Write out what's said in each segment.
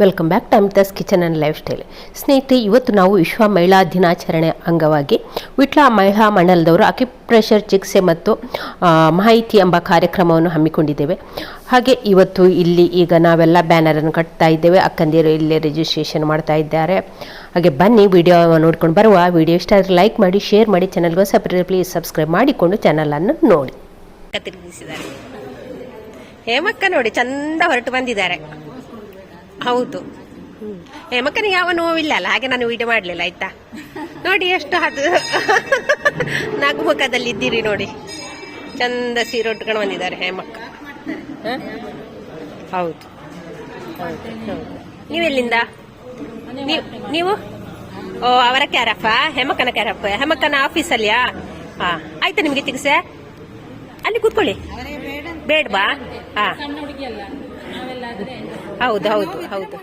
Welcome back to Amita's kitchen and lifestyle. ಸ್ನೇಹಿತರೆ, ಇವತ್ತು ನಾವು ವಿಶ್ವ ಮಹಿಳಾ ದಿನಾಚರಣೆ ಅಂಗವಾಗಿ ವಿಟ್ಲ ಮಹಿಳಾ ಮಂಡಲದವರು ಅಕ್ಯುಪ್ರೆಷರ್ ಚಿಕಿತ್ಸೆ ಮತ್ತು ಮಾಹಿತಿ ಎಂಬ ಕಾರ್ಯಕ್ರಮವನ್ನು ಹಮ್ಮಿಕೊಂಡಿದ್ದೇವೆ. ಹಾಗೆ ಇವತ್ತು ಇಲ್ಲಿ ಈಗ ನಾವೆಲ್ಲ ಬ್ಯಾನರನ್ನು ಕಟ್ತಾ ಇದ್ದೇವೆ. ಅಕ್ಕಂದಿರು ಇಲ್ಲಿ ರಿಜಿಸ್ಟ್ರೇಷನ್ ಮಾಡ್ತಾ ಇದ್ದಾರೆ. ಹಾಗೆ ಬನ್ನಿ ವಿಡಿಯೋ ನೋಡ್ಕೊಂಡು ಬರುವ ವಿಡಿಯೋ ಇಷ್ಟ ಆದರೆ ಲೈಕ್ ಮಾಡಿ ಶೇರ್ ಮಾಡಿ ಚಾನಲ್ಗೆ ಸಪ್ರೇಟ್ ಪ್ಲೀಸ್ ಸಬ್ಸ್ಕ್ರೈಬ್ ಮಾಡಿಕೊಂಡು ಚಾನಲನ್ನು ನೋಡಿ. ಹೇಮಕ್ಕ ನೋಡಿ, ಚಂದ ಹೊರಟು ಬಂದಿದ್ದಾರೆ. ಹೌದು. ಹೇಮಕ್ಕನಿಗೆ ಯಾವ ನೋವಿಲ್ಲ ಅಲ್ಲ ಹಾಗೆ ನಾನು ವಿಡಿಯೋ ಮಾಡಲಿಲ್ಲ ಆಯ್ತಾ? ನೋಡಿ ಎಷ್ಟು ಅದು ನಗುಮುಖದಲ್ಲಿ ಇದ್ದೀರಿ ನೋಡಿ. ಚಂದ ಸೀರೆ ಉಟ್ಕೊಂಡು ಬಂದಿದ್ದಾರೆ ಹೇಮಕ್ಕ ಹ? ಹೌದು. ನೀವೆಲ್ಲಿಂದ? ನೀವು ಓ ಅವರ ಕ್ಯಾರಪ್ಪ ಹೇಮಕ್ಕನ ಕ್ಯಾರಪ್ಪ ಹೇಮಕ್ಕನ ಆಫೀಸಲ್ಲಿಯಾ ಹಾ. ಆಯ್ತಾ ನಿಮ್ಗೆ ಚಿಕಿತ್ಸೆ? ಅಲ್ಲಿ ಕೂತ್ಕೊಳ್ಳಿ. ಬೇಡವಾ? ಹಾ. ಹೌದು ಹೌದು ಹೌದು.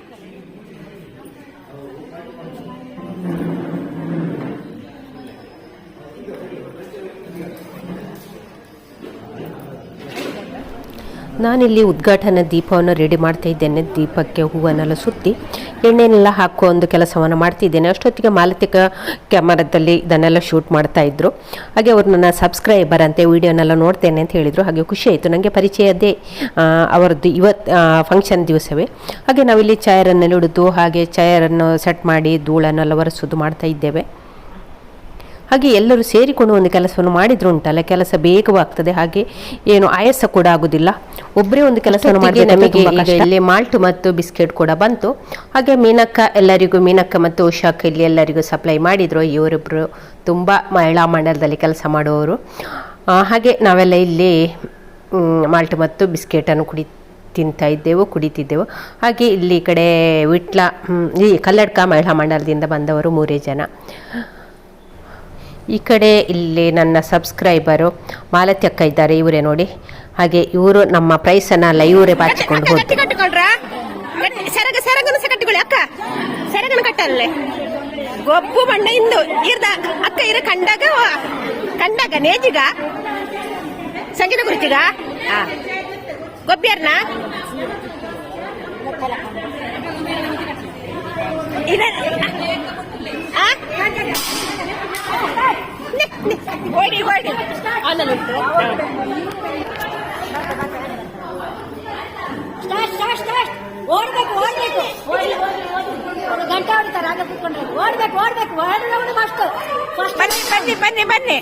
ನಾನಿಲ್ಲಿ ಉದ್ಘಾಟನಾ ದೀಪವನ್ನು ರೆಡಿ ಮಾಡ್ತಾ ಇದ್ದೇನೆ. ದೀಪಕ್ಕೆ ಹೂವನ್ನೆಲ್ಲ ಸುತ್ತಿ ಎಣ್ಣೆನೆಲ್ಲ ಹಾಕೋ ಒಂದು ಕೆಲಸವನ್ನು ಮಾಡ್ತಿದ್ದೇನೆ. ಅಷ್ಟೊತ್ತಿಗೆ ಮಾಲತಿಕ ಕ್ಯಾಮರಾದಲ್ಲಿ ಇದನ್ನೆಲ್ಲ ಶೂಟ್ ಮಾಡ್ತಾ ಇದ್ರು. ಹಾಗೆ ಅವರು ನನ್ನ ಸಬ್ಸ್ಕ್ರೈಬರ್ ಅಂತೆ ವೀಡಿಯೋನೆಲ್ಲ ನೋಡ್ತೇನೆ ಅಂತ ಹೇಳಿದರು. ಹಾಗೆ ಖುಷಿ ಆಯಿತು. ನನಗೆ ಪರಿಚಯದೇ ಅದೇ ಅವರದ್ದು ಇವತ್ತು ಫಂಕ್ಷನ್ ದಿವಸವೇ. ಹಾಗೆ ನಾವಿಲ್ಲಿ ಚೇರನ್ನೆಲ್ಲ ಹಿಡಿದು ಹಾಗೆ ಚೇರನ್ನು ಸೆಟ್ ಮಾಡಿ ಧೂಳನ್ನೆಲ್ಲ ಒರೆಸೋದು ಮಾಡ್ತಾ ಇದ್ದೇವೆ. ಹಾಗೆ ಎಲ್ಲರೂ ಸೇರಿಕೊಂಡು ಒಂದು ಕೆಲಸವನ್ನು ಮಾಡಿದ್ರು ಉಂಟಲ್ಲ ಕೆಲಸ ಬೇಗವಾಗ್ತದೆ ಹಾಗೆ ಏನು ಆಯಾಸ ಕೂಡ ಆಗುದಿಲ್ಲ. ಒಬ್ಬರೇ ಒಂದು ಕೆಲಸವನ್ನು ಮಾಡಿದ್ರೆ ನಮಗೆ ಇಲ್ಲಿ ಮಾಲ್ಟ್ ಮತ್ತು ಬಿಸ್ಕೆಟ್ ಕೂಡ ಬಂತು. ಹಾಗೆ ಮೀನಕ್ಕ ಎಲ್ಲರಿಗೂ ಮೀನಕ್ಕ ಮತ್ತು ಉಷಾಕ್ ಇಲ್ಲಿ ಎಲ್ಲರಿಗೂ ಸಪ್ಲೈ ಮಾಡಿದ್ರು. ಇವರಿಬ್ಬರು ತುಂಬ ಮಹಿಳಾ ಮಂಡಲದಲ್ಲಿ ಕೆಲಸ ಮಾಡುವವರು ಹಾಗೆ ನಾವೆಲ್ಲ ಇಲ್ಲಿ ಮಾಲ್ಟ್ ಮತ್ತು ಬಿಸ್ಕೆಟನ್ನು ಕುಡಿ ತಿಂತಾ ಇದ್ದೆವು ಕುಡಿತಿದ್ದೆವು. ಹಾಗೆ ಇಲ್ಲಿ ಕಡೆ ವಿಟ್ಲ ಈ ಕಲ್ಲಡ್ಕ ಮಹಿಳಾ ಮಂಡಲದಿಂದ ಬಂದವರು ಮೂರೇ ಜನ. ಈ ಕಡೆ ಇಲ್ಲಿ ನನ್ನ ಸಬ್ಸ್ಕ್ರೈಬರು ಮಾಲತಿ ಅಕ್ಕ ಇದ್ದಾರೆ ಇವರೇ ನೋಡಿ. ಹಾಗೆ ಇವರು ನಮ್ಮ ಪ್ರೈಸನ್ನ ಲೈವ್ ಇವರೇ ಬಾಚಿಕೊಂಡು ಹೋದ್ರು ಸೆರಗ ಸರಗನ ಸಹ ಕಟ್ಟಿಕೊಳ್ಳಿ ಅಕ್ಕ. ಸೆರಗನ ಕಟ್ಟಲ್ಲೇ. ಗೊಬ್ಬು ಬಣ್ಣ ಇಂದು. ಇರ್ದ ಅಕ್ಕ ಇರ ಕಂಡಾಗ ಕಂಡಾಗ ನೇಜಿಗ? ಸಂಗೀತ ಗುರುತಿಗ ಗೊಬ್ಬ್ಯಾರ್ನ? ಇದ ನಿ. ಓಡಿ ಓಡಿ ಸ್ಟಾರ್ಟ್ ಓಡ್ಬೇಕು ಓಡ್ಬೇಕು. ಒಂದು ಗಂಟೆ ಹೊಡಿತಾರೆ ಆಗ ಕೂತ್ಕೊಂಡ್ರೆ. ಓಡ್ಬೇಕು ಓಡ್ಬೇಕು. ಓಡಿದವನು ಫಸ್ಟ್ ಫಸ್ಟ್ ಬನ್ನಿ ಬನ್ನಿ ಬನ್ನಿ ಬನ್ನಿ.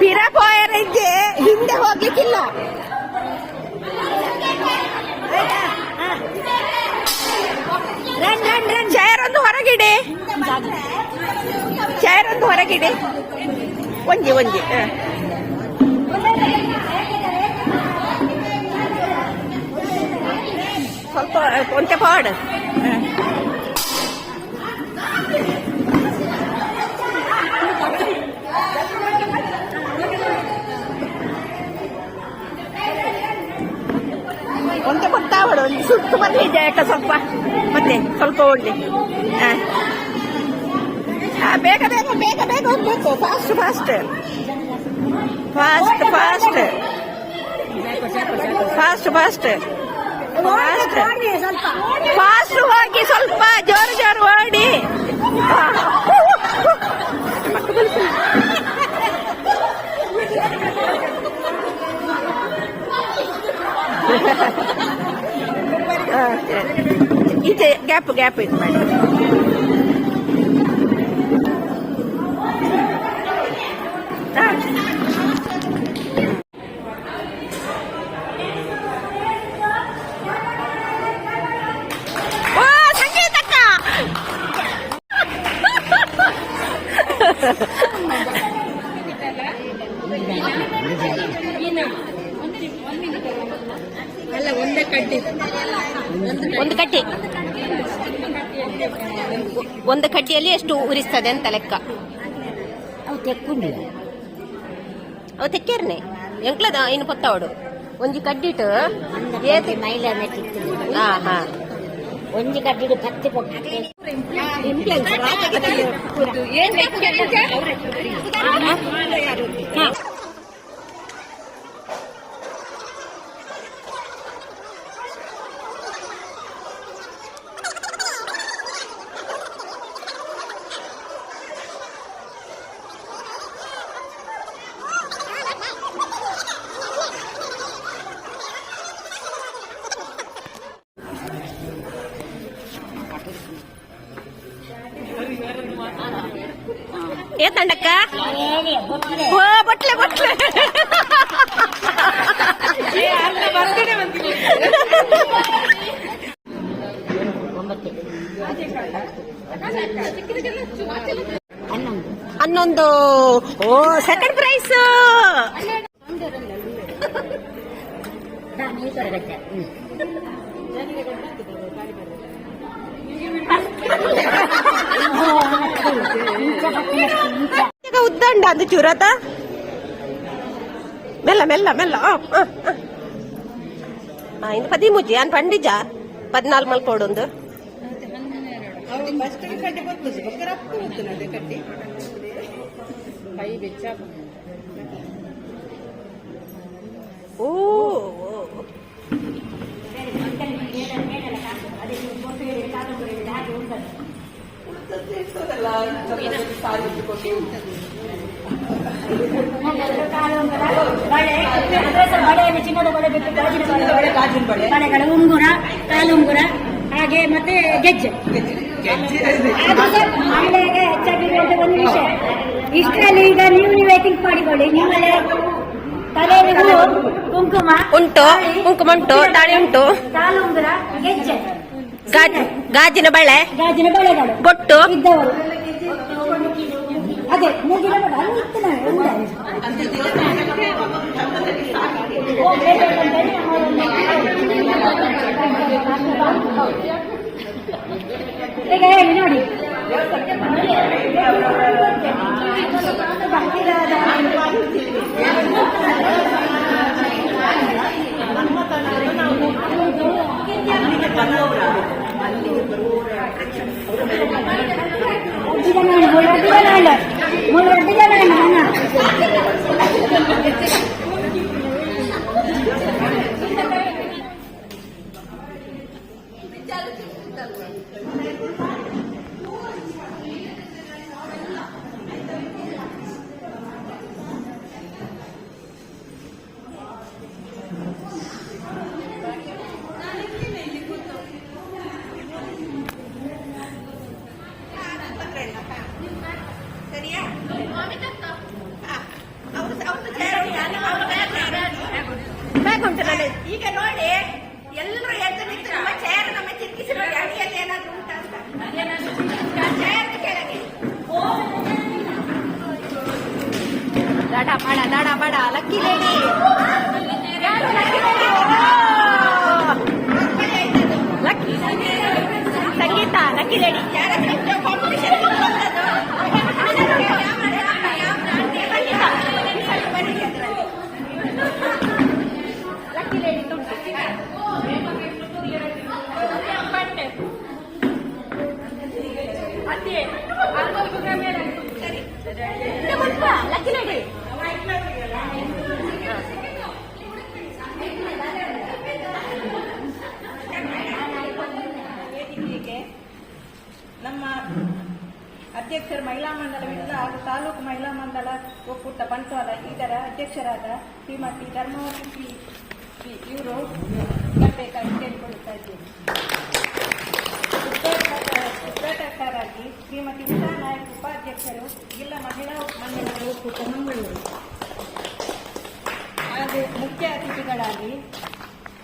ಪಿರಾ ಪೋಯರ್ ಹಿಂದೆ ಹೋಗ್ಲಿಕ್ಕಿಲ್ಲ. ಚೇರ್ ಒಂದು ಹೊರಗಿಡಿ ಒಂಜಿ ಒಂಜಿ ಹ. ಸ್ವಲ್ಪ ಒಂಟೆ ಪಾಡು ಒಂಟೆ ಗೊತ್ತಾವಡು ಒಂದು ಸುತ್ತು ಬಂದಿದೆ ಆಯ್ತಾ ಸ್ವಲ್ಪ ಮತ್ತೆ ಸ್ವಲ್ಪ ಒಳ್ಳೆ ಹ. ಆ, ಬೇಗ ಬೇಗ ಬೇಗ ಬೇಗ ಹೋಗ್ಬೇಕು fast fast fast fast fast fast ಓಡ್ಬೇಕು ಓಡಿ ಸ್ವಲ್ಪ ಫಾಸ್ಟ್ ಹೋಗಿ ಸ್ವಲ್ಪ ಜೋರು ಜೋರು ಓಡಿ ಈಚೆ ಗ್ಯಾಪ್ ಗ್ಯಾಪ್ ಇದು ಮಾಡಿ ಹಾ. ಓ ಕಟ್ಟಿ ಒಂದು ಕಟ್ಟಿ ಒಂದು ಕಡ್ಡಿಯಲ್ಲಿ ಎಷ್ಟು ಉರಿಸ್ತದೆ ಅಂತ ಲೆಕ್ಕ. ಅವು ತೆಕ್ಕೊಂಡು ಅವು ತೆಕ್ಕೇರ್ನೆ ಎಂಕ್ಲದ ಇನ್ನು ಪೊತ್ತವಡು ಒಂಜಿ ಕಡ್ಡಿಟ್ಟು ಏತ್ ಹಾ ಹಾ. ಒಂಜಿ ಕಡ್ಡಿಡು ಕತ್ತಿ ಕೊಟ್ಟು ಇನ್ಫ್ಲುಯೆನ್ಸ್ ಕಂಡಕ್ಕ ಓ ಬಟ್ಲೆ ಬಟ್ಲೆ. ಹನ್ನೊಂದು. ಉದ್ದಂಡ ಅಂದು ಚೂರತ ಮೆಲ್ಲ ಮೆಲ್ಲ ಮೆಲ್ಲ ಆ, ಆ, ಆ. ಆ, ಇನ್ನು ಪದಿ ಮುಜ್ಜಿ ಅನ್ ಪಂಡಿಜ ಪದ್ನಾಲ್ಕು ಮಲ್ಕೊಡೊಂದು ಓ ಬಳೆಯಲ್ಲಿ ಬಳೆಗಳ ಉಂಗುರ ಕಾಲುಂಗುರ ಹಾಗೆ ಮತ್ತೆ ಗೆಜ್ಜೆ ಮಹಿಳೆಗೆ ಹೆಚ್ಚಾಗಿ ಒಂದು ವಿಷಯ ಇಷ್ಟರಲ್ಲಿ ಈಗ ನೀವು ನೀವೇ ಥಿಂಕ್ ಮಾಡಿಕೊಳ್ಳಿ ನಿಮ್ಮಲ್ಲಿ ತಲೆಯಲ್ಲಿ ಕುಂಕುಮ ಉಂಟು ಕುಂಕುಮ ಉಂಟು. ತಾಳಿ ಉಂಟು. ಕಾಲುಂಗುರ ಗೆಜ್ಜೆ ಗಾಜಿನ ಬಳೆ. ಗಾಜಿನ ಬಳೆಗಳು. ಬೊಟ್ಟು. ಇದ್ದವರು. ಅದೇ ಮೂಗಿನ ಬಳೆ ಅಲ್ಲಿ ಇತ್ತು ನಾನು ಉಂಡೆ. ಹೋಗ್ಬೇಕಂತೇಳಿ ಈಗ ಹೇಳಿ ನೋಡಿ ಅಡ್ಡಿಗನಾಳೆ, ಮೂರು ಅಡ್ಡಿಗನಾಳೆ. ಮೂರು ಅಡ್ಡಿಗನಾಳೆ, ಅಣ್ಣ. ಈಗ ನೋಡಿ ಎಲ್ಲರೂ ಎದ್ದು ನಮ್ಮ ಚೇರ್ ನಮ್ಮ ಚಿಕ್ಕಿಸಿ ನೋಡಿ ಅಡಿಯಲ್ಲಿ ಏನಾದ್ರು ಉಂಟ ಅಂತ ಚೇರ್ ಕೆಳಗೆ ದಡ ಬಡ ದಡ ಬಡ lucky lady lucky Sangeetha lucky lady ಯಾರ ಲೇಡಿ ತುಂಟು ಲಕ್ಕಿ ಲೇಡಿ ವೇದಿಕೆಗೆ ನಮ್ಮ ಅಧ್ಯಕ್ಷರು ಮಹಿಳಾ ಮಂಡಲ ಹಾಗೂ ತಾಲೂಕು ಮಹಿಳಾ ಮಂಡಲ ಒಕ್ಕೂಟ ಬಂಟ್ವಾಳ ಇದರ ಅಧ್ಯಕ್ಷರಾದ ಶ್ರೀಮತಿ ಧರ್ಮವತಿ ಇವರು ಬರಬೇಕಾಗಿ ಕೇಳಿಕೊಳ್ಳುತ್ತಾ ಇದ್ದೇನೆ ಉದ್ಘಾಟಕ- ಉದ್ಘಾಟಕರಾಗಿ ಶ್ರೀಮತಿ ಉಷಾ ನಾಯಕ್ ಉಪಾಧ್ಯಕ್ಷರು, ಜಿಲ್ಲಾ ಮಹಿಳಾ ಮಂಡಲದ ಒಕ್ಕೂಟ ಮಂಗಳೂರು ಹಾಗೂ ಮುಖ್ಯ ಅತಿಥಿಗಳಾಗಿ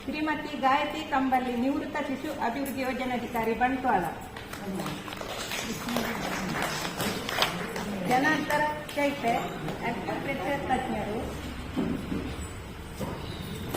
ಶ್ರೀಮತಿ ಗಾಯತ್ರಿ ಕಂಬಲ್ಲಿ ನಿವೃತ್ತ ಶಿಶು ಅಭಿವೃದ್ಧಿ ಯೋಜನಾಧಿಕಾರಿ ಬಂಟ್ವಾಳ. ಜನಾಂತರ ಚೈತೆ ಅಕ್ಯುಪ್ರೆಷರ್ ತಜ್ಞರು ನೇಮಣ ಶ್ರೀಮತಿ ಹೇಮಲತಾ ಗೌರವಾಧ್ಯಕ್ಷರು ಮಹಿಳಾ ಮಂಡಲ ವಂದಿಸುವೆ ವಂದಿಸುವೆ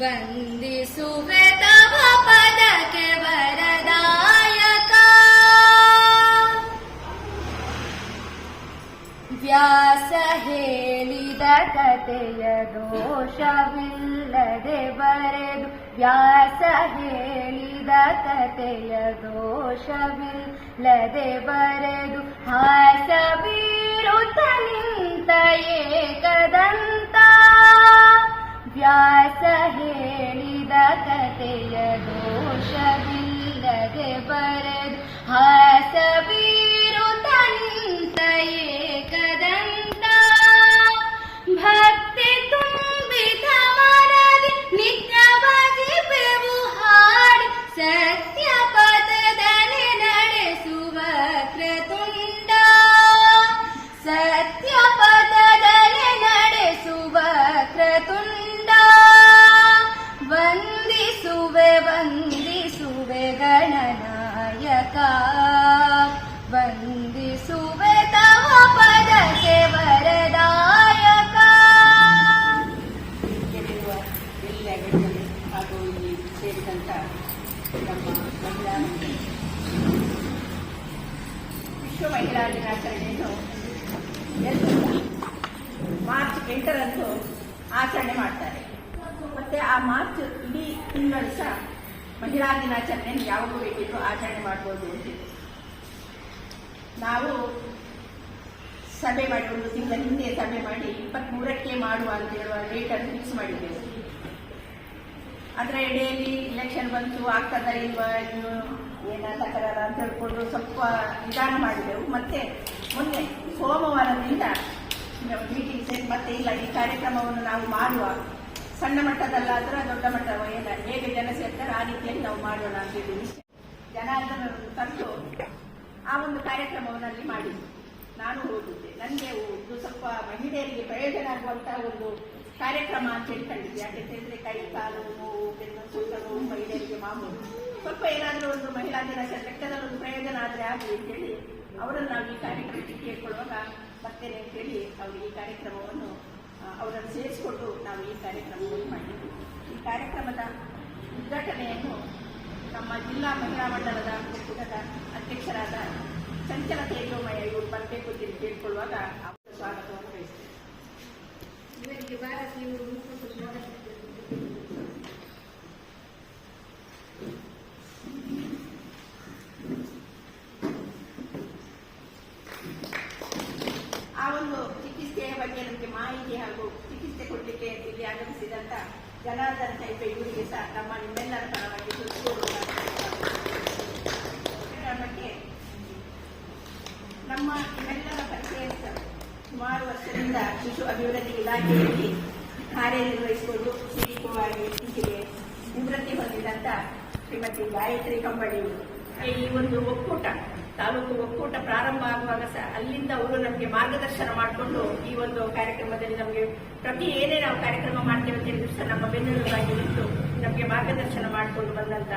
ವಂದಿಸುವೆ ತವ ಪದಕ್ಕೆ ವರದಾಯಕ. ವ್ಯಾಸ ಹೇಳಿದ ಕಥೆಯ ದೋಷವಿಲ್ಲದೆ ಬರೆದು, ವ್ಯಾಸ ಹೇಳಿದ ಕಥೆಯ ದೋಷವಿಲ್ಲದೆ ಬರೆದು ಹಾಸ ಬೀರುತ್ತ ವ್ಯಾಸ ಹೇಳಿದ ಕಥೆಯ ದೋಷವಿಲ್ಲದೆ ಬರೆದು ಹಾಸ ವಂದಿಸುವೆ ತವ ಪದಕ್ಕೆ ವರದಾಯಕ. ಇಲ್ಲಿ ಸೇರಿದಂಥ ನಮ್ಮ ಮಹಿಳಾ ವಿಶ್ವ ಮಹಿಳಾ ದಿನಾಚರಣೆಯನ್ನು ಮಾರ್ಚ್ ಎಂಟರಂದು ಆಚರಣೆ ಮಾಡ್ತಾರೆ. ಮತ್ತೆ ಆ ಮಾರ್ಚ್ ಇಡೀ ತಿಂಗಳು ಸಹ ಮಹಿಳಾ ದಿನಾಚರಣೆಯನ್ನು ಯಾವುದು ಬೇಕಿದ್ರು ಆಚರಣೆ ಮಾಡ್ಬೋದು ಅಂತ ನಾವು ಸಭೆ ಮಾಡಿ, ಒಂದು ತಿಂಗಳ ಹಿಂದೆ ಸಭೆ ಮಾಡಿ, ಇಪ್ಪತ್ಮೂರಕ್ಕೆ ಮಾಡುವ ಅಂತ ಹೇಳುವ ಡೇಟ್ ಅನ್ನು ಫಿಕ್ಸ್ ಮಾಡಿದ್ದೆವು. ಅದರ ಎಡೆಯಲ್ಲಿ ಇಲೆಕ್ಷನ್ ಬಂತು, ಆಗ್ತದ ಇಲ್ವಾ ಏನ ತಕರಾರ ಅಂತ ಹೇಳ್ಕೊಂಡು ಸ್ವಲ್ಪ ನಿಧಾನ ಮಾಡಿದೆವು. ಮತ್ತೆ ಮೊನ್ನೆ ಸೋಮವಾರದಿಂದ ಮೀಟಿಂಗ್ ಸೆಟ್ ಮತ್ತೆ ಇಲ್ಲ, ಈ ಕಾರ್ಯಕ್ರಮವನ್ನು ನಾವು ಮಾಡುವ ಸಣ್ಣ ಮಟ್ಟದಲ್ಲಾದ್ರೆ ದೊಡ್ಡ ಮಟ್ಟ ಹೇಗೆ ಜನ ಸೇರ್ತಾರೆ ಆ ರೀತಿಯಲ್ಲಿ ನಾವು ಮಾಡೋಣ ಅಂತ ಹೇಳಿ ಜನಾರ್ದನರನ್ನು ತಂದು ಆ ಒಂದು ಕಾರ್ಯಕ್ರಮವನ್ನು ಅಲ್ಲಿ ಮಾಡಿದ್ದು ನಾನು ಹೋಗಿದ್ದೆ. ನನಗೆ ಒಂದು ಸ್ವಲ್ಪ ಮಹಿಳೆಯರಿಗೆ ಪ್ರಯೋಜನ ಆಗುವಂತಹ ಒಂದು ಕಾರ್ಯಕ್ರಮ ಅಂತ ಹೇಳಿ ಯಾಕೆ ಹೇಳಿದ್ರೆ ಕೈ, ಕಾಲು ನೋವು ಬೆನ್ನು ನೋವು ಮಹಿಳೆಯರಿಗೆ ಮಾಮೂಲು. ಸ್ವಲ್ಪ ಏನಾದರೂ ಒಂದು ಮಹಿಳಾ ದಿನಾಚರಣೆ ಲೆಕ್ಕದಲ್ಲಿ ಒಂದು ಪ್ರಯೋಜನ ಆದರೆ ಆಗಲಿ ಅಂತೇಳಿ ಅವರನ್ನು ನಾವು ಈ ಕಾರ್ಯಕ್ರಮಕ್ಕೆ ಕೇಳ್ಕೊಳ್ಳುವಾಗ ಬರ್ತೇನೆ ಅಂತೇಳಿ ಅವರಿಗೆ ಈ ಕಾರ್ಯಕ್ರಮವನ್ನು ಅವರನ್ನು ಸೇರಿಸಿಕೊಂಡು ನಾವು ಈ ಕಾರ್ಯಕ್ರಮವನ್ನು ಮಾಡಿದ್ವಿ. ಈ ಕಾರ್ಯಕ್ರಮದ ಉದ್ಘಾಟನೆಯನ್ನು ನಮ್ಮ ಜಿಲ್ಲಾ ಮಹಿಳಾ ಮಂಡಲದ ಒಕ್ಕೂಟದ ಅಧ್ಯಕ್ಷರಾದ ಚಂಚಲ ತೇಜೋಮಯ ಇವರು ಬರಬೇಕು ಅಂತ ಕೇಳಿಕೊಳ್ಳುವಾಗ ಅವರ ಸ್ವಾಗತವನ್ನು ಬಯಸ್ತೇನೆ ಇವರಿಗೆ ಭಾರತ ಇವರು ಮುಖ್ಯ ಸ್ವಾಗತ ಆ ಒಂದು ಚಿಕಿತ್ಸೆಯ ಬಗ್ಗೆ ನಮಗೆ ಮಾಹಿತಿ ಹಾಗೂ ಚಿಕಿತ್ಸೆ ಕೊಡಲಿಕ್ಕೆ ಇಲ್ಲಿ ಆಗಮಿಸಿದಂತ ಜನಾರ್ದನ್ ಸೈಪೆ ಇವರಿಗೆ ಸಹ ನಮ್ಮ ನಿಮ್ಮೆಲ್ಲರ ಪರವಾಗಿ ಬಗ್ಗೆ ನಮ್ಮ ನಿಮ್ಮೆಲ್ಲರ ಪರಿಚಯ ಸುಮಾರು ವರ್ಷದಿಂದ ಶಿಶು ಅಭಿವೃದ್ಧಿ ಇಲಾಖೆಯಲ್ಲಿ ಕಾರ್ಯನಿರ್ವಹಿಸಿಕೊಂಡು ಸಿಡಿಪುವಾಗಿ ಇತ್ತೀಚೆಗೆ ನಿವೃತ್ತಿ ಹೊಂದಿದಂತ ಶ್ರೀಮತಿ ಗಾಯತ್ರಿ ಕಂಬಳಿ. ಈ ಒಂದು ಒಕ್ಕೂಟ ತಾಲೂಕು ಒಕ್ಕೂಟ ಪ್ರಾರಂಭ ಆಗುವಾಗ ಅಲ್ಲಿಂದ ಅವರು ನಮಗೆ ಮಾರ್ಗದರ್ಶನ ಮಾಡಿಕೊಂಡು ಈ ಒಂದು ಕಾರ್ಯಕ್ರಮದಲ್ಲಿ ನಮಗೆ ಪ್ರತಿ ಏನೇ ನಾವು ಕಾರ್ಯಕ್ರಮ ಮಾಡ್ತೇವೆ ಅಂತ ಸಹ ನಮ್ಮ ಬೆನ್ನೆಲುಬಾಗಿ ನಿಂತು ನಮಗೆ ಮಾರ್ಗದರ್ಶನ ಮಾಡಿಕೊಂಡು ಬಂದಂತ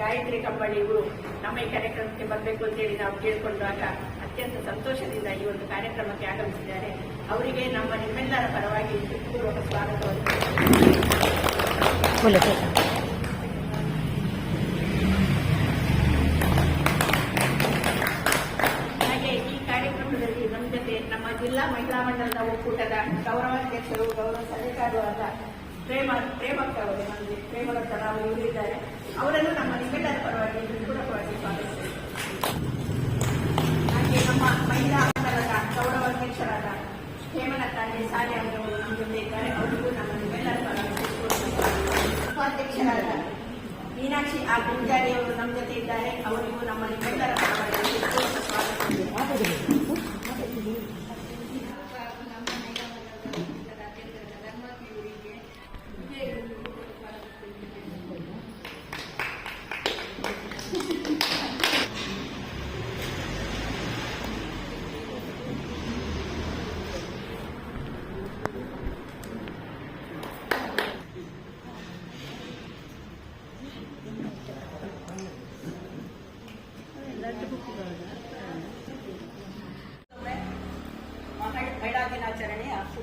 ಗಾಯತ್ರಿ ಕಂಬಳಿ ಇವರು ನಮ್ಮ ಈ ಕಾರ್ಯಕ್ರಮಕ್ಕೆ ಬರಬೇಕು ಅಂತೇಳಿ ನಾವು ಕೇಳಿಕೊಂಡಾಗ ಅತ್ಯಂತ ಸಂತೋಷದಿಂದ ಈ ಒಂದು ಕಾರ್ಯಕ್ರಮಕ್ಕೆ ಆಗಮಿಸಿದ್ದಾರೆ. ಅವರಿಗೆ ನಮ್ಮ ನಿಮ್ಮೆಲ್ಲರ ಪರವಾಗಿ ಸ್ವಾಗತವನ್ನು. ಜಿಲ್ಲಾ ಮಹಿಳಾ ಮಂಡಲದ ಒಕ್ಕೂಟದ ಗೌರವಾಧ್ಯಕ್ಷರು ಗೌರವ ಸಲಹೆಗಾರರು ಆದ ಪ್ರೇಮ ಪ್ರೇಮಕ್ಕ ಅವರು ನಮಗೆ ಪ್ರೇಮಲತ ನಾವು ಇವರಿದ್ದಾರೆ ಅವರನ್ನು ನಮ್ಮ ನಿಮ್ಮೆಲ್ಲರ ಪರವಾಗಿ ಹೃತ್ಪೂರ್ವಕವಾಗಿ ಸ್ವಾಗತಿಸುತ್ತೇವೆ ಹಾಗೆ ನಮ್ಮ ಮಹಿಳಾ ಮಂಡಲದ ಗೌರವಾಧ್ಯಕ್ಷರಾದ ಹೇಮಲತಾ ಸಾಲೆ ಅವರು ನಮ್ಮ ಜೊತೆ ಇದ್ದಾರೆ. ಅವರಿಗೂ ನಮ್ಮ ನಿಮ್ಮೆಲ್ಲರ ಪರವಾಗಿ ಉಪಾಧ್ಯಕ್ಷರಾದ ಮೀನಾಕ್ಷಿ ಆ ಗುಂಜಾರಿ ಅವರು ನಮ್ಮ ಜೊತೆ ಇದ್ದಾರೆ. ಅವರಿಗೂ ನಮ್ಮ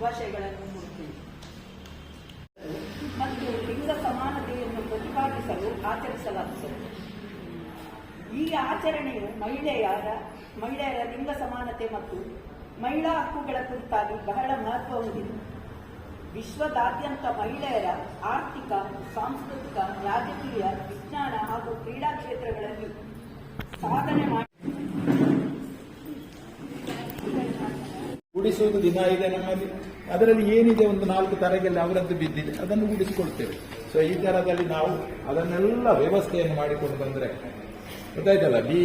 ಶುಭಾಶಯಗಳನ್ನು ಕೊಡುತ್ತೇನೆ ಮತ್ತು ಲಿಂಗ ಸಮಾನತೆಯನ್ನು ಪ್ರತಿಪಾದಿಸಲು ಆಚರಿಸಲಾಗುತ್ತದೆ. ಈ ಆಚರಣೆಯು ಮಹಿಳೆಯರ ಮಹಿಳೆಯರ ಲಿಂಗ ಸಮಾನತೆ ಮತ್ತು ಮಹಿಳಾ ಹಕ್ಕುಗಳ ಕುರಿತಾಗಿ ಬಹಳ ಮಹತ್ವ ಹೊಂದಿದೆ. ವಿಶ್ವದಾದ್ಯಂತ ಮಹಿಳೆಯರ ಆರ್ಥಿಕ, ಸಾಂಸ್ಕೃತಿಕ, ರಾಜಕೀಯ, ವಿಜ್ಞಾನ ಹಾಗೂ ಕ್ರೀಡಾ ಕ್ಷೇತ್ರಗಳಲ್ಲಿ ಸಾಧನೆ ಮಾಡಿ ದಿನ ಇದೆ ನಮ್ಮಲ್ಲಿ. ಅದರಲ್ಲಿ ಏನಿದೆ ಒಂದು ನಾಲ್ಕು ತರಗಲ್ಲಿ ಅವರದ್ದು ಬಿದ್ದಿದೆ. ಅದನ್ನು ಬಿಡಿಸಿಕೊಳ್ತೇವೆ ಸೊ ಈ ತರದಲ್ಲಿ ನಾವು ಅದನ್ನೆಲ್ಲ ವ್ಯವಸ್ಥೆಯನ್ನು ಮಾಡಿಕೊಂಡು ಬಂದರೆ ಗೊತ್ತಾಯ್ತಲ್ಲ, B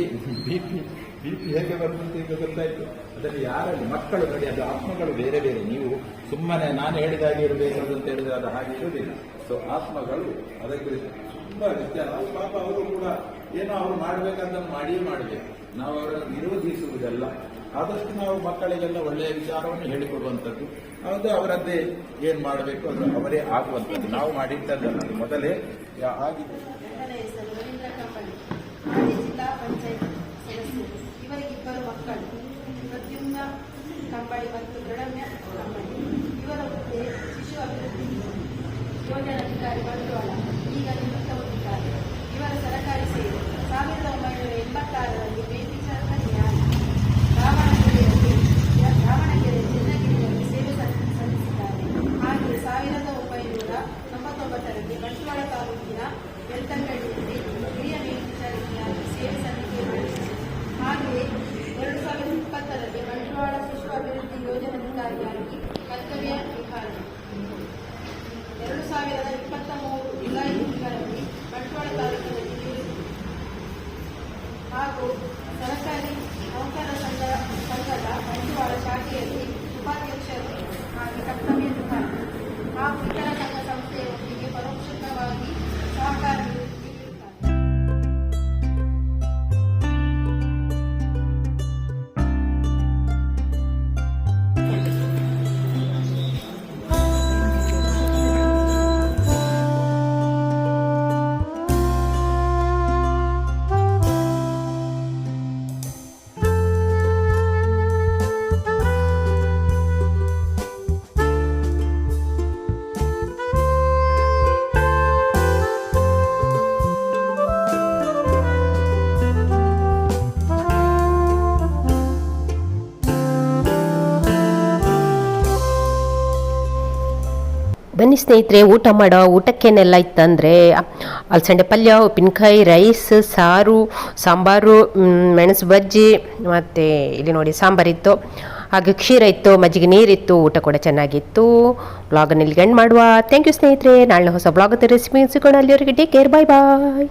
B P B P ಹೇಗೆ ಬರುವಂತ ಈಗ ಗೊತ್ತಾಯ್ತು. ಅದರಲ್ಲಿ ಯಾರಲ್ಲಿ ಮಕ್ಕಳು ನೋಡಿ, ಅದು ಆತ್ಮಗಳು ಬೇರೆ ಬೇರೆ. ನೀವು ಸುಮ್ಮನೆ ನಾನು ಹೇಳಿದಾಗೆ ಇರಬೇಕು ಅಂತ ಹೇಳಿದ್ರೆ ಅದು ಹಾಗೆ ಇರುವುದಿಲ್ಲ. ಸೊ ಆತ್ಮಗಳು ಅದಕ್ಕೆ ತುಂಬಾ ವ್ಯತ್ಯಾಸ ಪಾಪ ಅವರು ಕೂಡ ಏನೋ ಅವರು ಮಾಡಬೇಕಂತ ಮಾಡಿಯೇ ಮಾಡಬೇಕು. ನಾವು ಅವರನ್ನು ವಿರೋಧಿಸುವುದಲ್ಲ. ಆದಷ್ಟು ನಾವು ಮಕ್ಕಳಿಗೆಲ್ಲ ಒಳ್ಳೆಯ ವಿಚಾರವನ್ನು ಹೇಳಿಕೊಡುವಂಥದ್ದು. ಅದು ಅವರದ್ದೇ ಏನ್ ಮಾಡಬೇಕು ಅದು ಅವರೇ ಆಗುವಂಥದ್ದು. ನಾವು ಮಾಡಿದ್ದಲ್ಲ, ಅದು ಮೊದಲೇ ಆಗಿದೆ. ಜಿಲ್ಲಾ ಪಂಚಾಯತ್ ಇವರಿಗಿಬ್ಬರು ಮಕ್ಕಳು. ಮತ್ತು ಇವರ ಶಿಶು ಅಭಿವೃದ್ಧಿ ಈಗ ಇವರ ಸರಕಾರಿ ಸೇವೆ. ಸಾವಿರದ ಒಂಬೈನೂರ ಎಂಬತ್ತಾರರಲ್ಲಿ ಸಾವಿರದ ಒಂಬೈನೂರ ತೊಂಬತ್ತೊಂಬತ್ತರಲ್ಲಿ ಬಂಟ್ವಾಳ ತಾಲೂಕಿನ ಬೆಳ್ತಂಗಡಿಯಲ್ಲಿ ಬನ್ನಿ ಸ್ನೇಹಿತರೆ, ಊಟ ಮಾಡೋ ಊಟಕ್ಕೇನೆಲ್ಲ ಇತ್ತಂದರೆ ಅಲ್ಸಂಡೆ ಪಲ್ಯ, ಉಪ್ಪಿನಕಾಯಿ ರೈಸ್ ಸಾರು, ಸಾಂಬಾರು ಮೆಣಸು ಬಜ್ಜಿ, ಮತ್ತು ಇಲ್ಲಿ ನೋಡಿ ಸಾಂಬಾರಿತ್ತು. ಹಾಗೆ ಕ್ಷೀರ ಇತ್ತು, ಮಜ್ಜಿಗೆ ನೀರಿತ್ತು, ಊಟ ಕೂಡ ಚೆನ್ನಾಗಿತ್ತು. ಬ್ಲಾಗನ್ನು ಇಲ್ಲಿಗೆ ಮಾಡುವ. ಥ್ಯಾಂಕ್ ಯು ಸ್ನೇಹಿತರೆ. ನಾಳೆ ಹೊಸ ಬ್ಲಾಗ್ ರೆಸಿಪಿ ಸಿಗೋಣ. ಅಲ್ಲಿವರೆಗೆ ಟೇಕ್ ಕೇರ್ ಬಾಯ್ ಬಾಯ್